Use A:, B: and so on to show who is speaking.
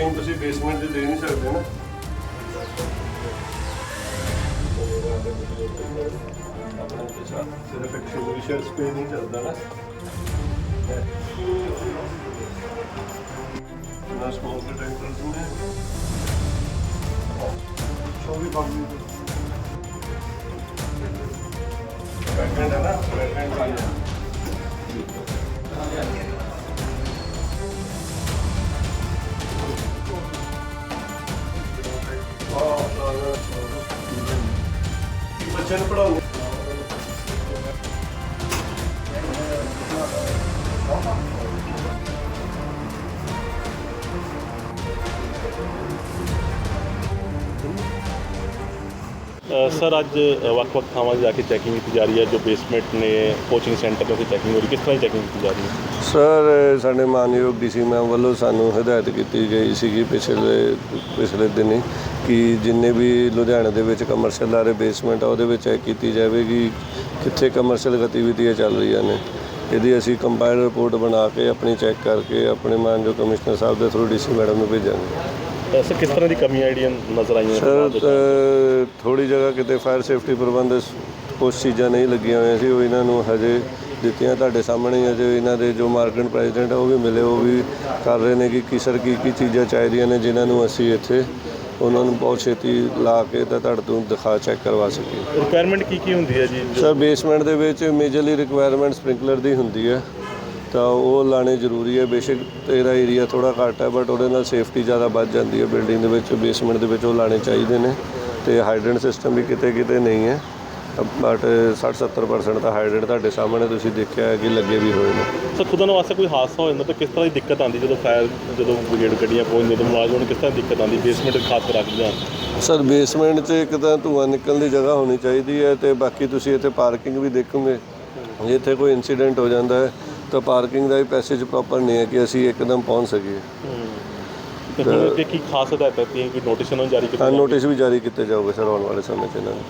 A: Working ਤੁਸੀਂ basement 'ਚ ਦੇ ਨਹੀਂ ਸਕਦੇ ਨਾ? ਆਪਣਾ ਸਿਰਫ ਇੱਕ ਸ਼ੂਗਰ ਸਪੇ ਨਹੀਂ ਚੱਲਦਾ। ਨਾ ਨਾ ਸਮੋਕ ਡਿਟੈਕਟਰਸ ਨੇ 24 ਬੰਦ ਬੈਕਐਂਡ ਹੈ ਨਾ? ਬੈਕਐਂਡ ਆ। tendo pra luta.
B: Hum? Sir, ਅੱਜ ਵੱਖ-ਵੱਖ ਥਾਵਾਂ 'ਤੇ ਜਾ ਕੇ ਚੈਕਿੰਗ ਕੀਤੀ ਜਾ ਰਹੀ ਹੈ, ਜੋ ਬੇਸਮੈਂਟ ਨੇ ਕੋਚਿੰਗ ਸੈਂਟਰ ਨੇ ਉੱਥੇ ਚੈਕਿੰਗ ਹੋ ਰਹੀ ਕਿਸ ਤਰ੍ਹਾਂ ਦੀ ਚੈਕਿੰਗ ਕੀਤੀ ਜਾ ਰਹੀ ਹੈ?
A: ਸਰ, ਸਾਡੇ ਮਾਨਯੋਗ ਡੀਸੀ ਮੈਮ ਵੱਲੋਂ ਸਾਨੂੰ ਹਦਾਇਤ ਕੀਤੀ ਗਈ ਸੀਗੀ ਪਿਛਲੇ ਪਿਛਲੇ ਦਿਨੀ ਕਿ ਜਿੰਨੇ ਵੀ ਲੁਧਿਆਣੇ ਦੇ ਵਿੱਚ ਕਮਰਸ਼ੀਅਲ ਆਰੇ ਬੇਸਮੈਂਟ ਆ, ਉਹਦੇ ਵਿੱਚ ਚੈੱਕ ਕੀਤੀ ਜਾਵੇਗੀ ਕਿੱਥੇ ਕਮਰਸ਼ੀਅਲ ਗਤੀਵਿਧੀਆਂ ਚੱਲ ਰਹੀਆਂ ਨੇ। ਇਹਦੀ ਅਸੀਂ ਕੰਬਾਈਨ ਰਿਪੋਰਟ ਬਣਾ ਕੇ, ਆਪਣੀ ਚੈੱਕ ਕਰਕੇ, ਆਪਣੇ ਮਾਨਯੋਗ ਕਮਿਸ਼ਨਰ ਸਾਹਿਬ ਦੇ ਥਰੂ ਡੀਸੀ ਮੈਡਮ ਨੂੰ ਭੇਜਾਂਗੇ।
B: ਸਰ ਕਿਸ ਤਰ੍ਹਾਂ ਦੀ ਕਮੀਆਂ ਜਿਹੜੀਆਂ ਨਜ਼ਰ ਆਈਆਂ?
A: ਸਰ ਥੋੜੀ ਜਗ੍ਹਾ ਕਿਤੇ ਫਾਇਰ ਸੇਫਟੀ ਪ੍ਰਬੰਧ ਕੁਝ ਚੀਜ਼ਾਂ ਨਹੀਂ ਲੱਗੀਆਂ ਹੋਈਆਂ ਸੀ ਉਹ ਇਹਨਾਂ ਨੂੰ ਹਜੇ ਦਿੱਤੀਆਂ ਤੁਹਾਡੇ ਸਾਹਮਣੇ ਅਜੇ ਇਹਨਾਂ ਦੇ ਜੋ ਮਾਰਕੀਟ ਪ੍ਰੈਜ਼ੀਡੈਂਟ ਉਹ ਵੀ ਮਿਲੇ ਉਹ ਵੀ ਕਰ ਰਹੇ ਨੇ ਕਿ ਕਿਸਰ ਕੀ ਕੀ ਚੀਜ਼ਾਂ ਚਾਹੀਦੀਆਂ ਨੇ ਜਿਨ੍ਹਾਂ ਨੂੰ ਅਸੀਂ ਇੱਥੇ ਉਹਨਾਂ ਨੂੰ ਬਹੁਤ ਛੇਤੀ ਲਾ ਕੇ ਤਾਂ ਤੁਹਾਡੇ ਤੋਂ ਦਿਖਾ ਚੈੱਕ ਕਰਵਾ ਸਕੀਏ।
B: ਰਿਕੁਆਇਰਮੈਂਟ ਕੀ ਕੀ ਹੁੰਦੀ ਹੈ ਜੋ-
A: ਸਰ ਬੇਸਮੈਂਟ ਦੇ ਵਿੱਚ ਮੇਜਰਲੀ ਰਿਕੁਆਇਰਮੈਂਟ ਸਪ੍ਰਿੰਕਲਰ ਦੀ ਹੁੰਦੀ ਹੈ। ਤਾਂ ਉਹ ਲਾਣੇ ਜ਼ਰੂਰੀ ਹੈ। ਬੇਸ਼ੱਕ ਤੇਰਾ ਏਰੀਆ ਥੋੜਾ ਘੱਟ ਹੈ ਬਟ ਉਹਦੇ ਨਾਲ ਸੇਫਟੀ ਜ਼ਿਆਦਾ ਵੱਧ ਜਾਂਦੀ ਹੈ। ਬਿਲਡਿੰਗ ਦੇ ਵਿੱਚ ਬੇਸਮੈਂਟ ਦੇ ਵਿੱਚ ਉਹ ਲਾਣੇ ਚਾਹੀਦੇ ਨੇ। ਤੇ ਹਾਈਡਰੈਂਟ ਸਿਸਟਮ ਵੀ ਕਿਤੇ ਕਿਤੇ ਨਹੀਂ ਹੈ। ਬਟ 60-70% ਤਾਂ ਹਾਈਡਰੈਂਟ ਤੁਹਾਡੇ ਸਾਹਮਣੇ ਤੁਸੀਂ ਦੇਖਿਆ ਹੈ ਕਿ ਲੱਗੇ ਵੀ ਹੋਏ ਨੇ।
B: ਸਰ ਖੁਦਾ ਨੂੰ ਵਾਸਤੇ ਕੋਈ ਹਾਦਸਾ ਹੋ ਜਾਂਦਾ ਤਾਂ ਕਿਸ ਤਰ੍ਹਾਂ ਦੀ ਦਿੱਕਤ ਆਉਂਦੀ ਜਦੋਂ ਫਾਇਰ ਜਦੋਂ ਬ੍ਰਿਗੇਡ ਗੱਡੀਆਂ ਪਹੁੰਚਦੀਆਂ ਤਾਂ ਮੁਲਾਜ਼ਮਾਂ ਨੂੰ ਕਿਸ ਤਰ੍ਹਾਂ ਦੀ ਦਿੱਕਤ ਆਉਂਦੀ? ਬੇਸਮੈਂਟ ਖਾਸ ਕਰ ਰੱਖਦੇ
A: ਸਰ ਬੇਸਮੈਂਟ 'ਚ ਇੱਕ ਤਾਂ ਧੂੰਆਂ ਨਿਕਲਣ ਦੀ ਜਗ੍ਹਾ ਹੋਣੀ ਚਾਹੀਦੀ ਹੈ ਤੇ ਬਾਕੀ ਤੁਸੀਂ ਇੱਥੇ ਪਾਰਕਿੰਗ ਵੀ ਦੇਖੋਗੇ। ਜੇ ਇੱਥੇ ਕੋਈ ਇਨਸੀਡੈਂਟ ਹੋ ਜਾਂਦਾ ਹੈ ਤਾਂ ਪਾਰਕਿੰਗ ਦਾ ਵੀ ਪੈਸੇਜ ਪ੍ਰੋਪਰ ਨਹੀਂ ਹੈ ਕਿ ਅਸੀਂ ਇੱਕਦਮ ਪਹੁੰਚ ਸਕੀਏ।
B: ਤੇ ਹੁਣ ਕੀ ਖਾਸ ਹਦਾਇਤਾਂ ਦਿੱਤੀਆਂ ਕੋਈ ਨੋਟਿਸ ਉਹਨਾਂ ਨੂੰ ਜਾਰੀ ਕੀਤਾ
A: ਤਾਂ ਨੋਟਿਸ ਵੀ ਜਾਰੀ ਕੀਤੇ ਜਾਓਗੇ ਸਰ ਆਉਣ ਵਾਲੇ ਸਮੇਂ 'ਚ ਇਹਨਾਂ ਨੂੰ।